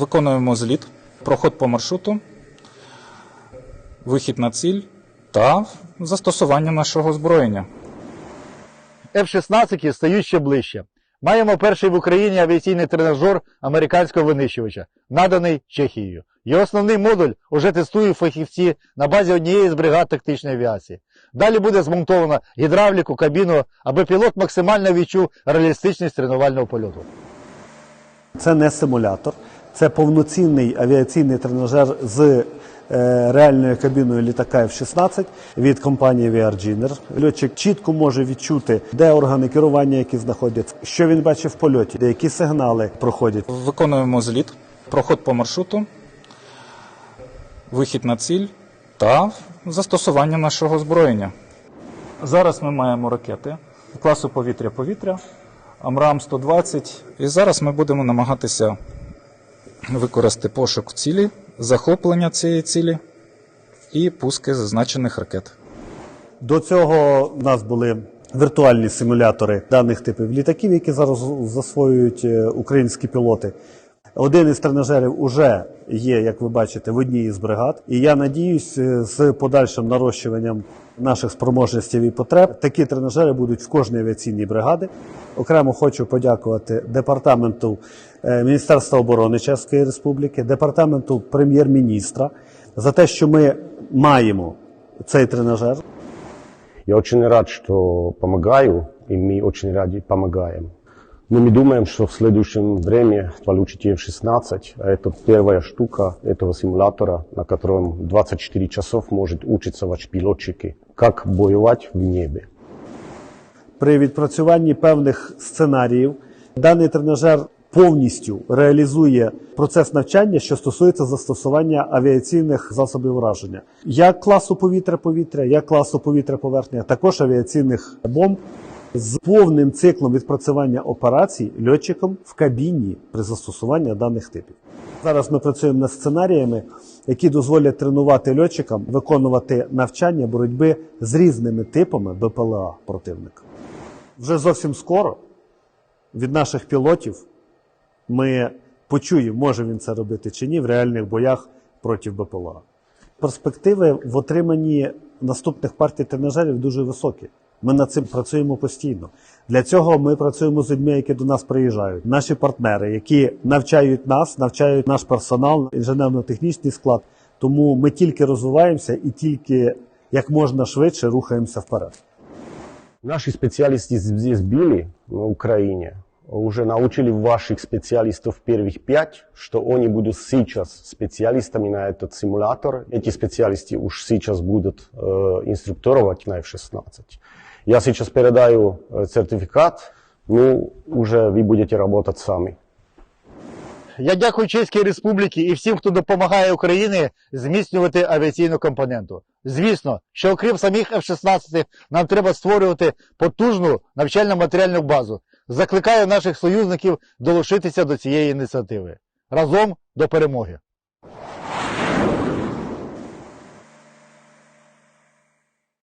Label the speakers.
Speaker 1: Виконуємо зліт, проход по маршруту, вихід на ціль та застосування нашого озброєння.
Speaker 2: F-16 стають ще ближче. Маємо перший в Україні авіаційний тренажер американського винищувача, наданий Чехією. Його основний модуль уже тестують фахівці на базі однієї з бригад тактичної авіації. Далі буде змонтовано гідравліку, кабіну, аби пілот максимально відчув реалістичність тренувального польоту.
Speaker 3: Це не симулятор, це повноцінний авіаційний тренажер з е, реальною кабіною літака F-16 від компанії VRGiner. Льотчик чітко може відчути, де органи керування, які знаходяться, що він бачить в польоті, де які сигнали проходять.
Speaker 1: Виконуємо зліт, проход по маршруту, вихід на ціль та застосування нашого озброєння. Зараз ми маємо ракети класу повітря-повітря, Амрам 120. І зараз ми будемо намагатися використати пошук цілі, захоплення цієї цілі і пуски зазначених ракет.
Speaker 3: До цього в нас були віртуальні симулятори даних типів літаків, які зараз засвоюють е, українські пілоти. Один із тренажерів уже є, як ви бачите, в одній із бригад. І я надіюсь, е, з подальшим нарощуванням наших спроможностей і потреб такі тренажери будуть в кожній авіаційній бригаді. Окремо хочу подякувати департаменту е, Міністерства оборони Чеської Республіки, департаменту прем'єр-міністра за те, що ми маємо цей тренажер.
Speaker 4: Я очень рад, что помогаю, и мы очень ради помогаем. Но мы думаем, что в следующем время получите F-16, а это первая штука этого симулятора, на котором 24 часов может учиться ваш пилотчики, как воевать в небе.
Speaker 3: при відпрацюванні певних сценаріїв даний тренажер повністю реалізує процес навчання, що стосується застосування авіаційних засобів враження, як класу повітря-повітря, як класу повітря-поверхня, також авіаційних бомб з повним циклом відпрацювання операцій льотчиком в кабіні при застосуванні даних типів. Зараз ми працюємо над сценаріями, які дозволять тренувати льотчикам виконувати навчання боротьби з різними типами БПЛА противника. Вже зовсім скоро від наших пілотів ми почуємо, може він це робити чи ні в реальних боях проти БПЛА. Перспективи в отриманні наступних партій тренажерів дуже високі. Ми над цим працюємо постійно. Для цього ми працюємо з людьми, які до нас приїжджають. Наші партнери, які навчають нас, навчають наш персонал, інженерно-технічний склад. Тому ми тільки розвиваємося і тільки як можна швидше рухаємося вперед.
Speaker 4: Наши специалисты здесь были, на Украине, уже научили ваших специалистов первых пять, что они будут сейчас специалистами на этот симулятор. Эти специалисты уж сейчас будут э, инструктировать на F-16. Я сейчас передаю э, сертификат, ну, уже вы будете работать сами.
Speaker 2: Я дякую Чеській Республіці і всім, хто допомагає Україні зміцнювати авіаційну компоненту. Звісно, що окрім самих F-16, нам треба створювати потужну навчально-матеріальну базу. Закликаю наших союзників долучитися до цієї ініціативи. Разом до перемоги!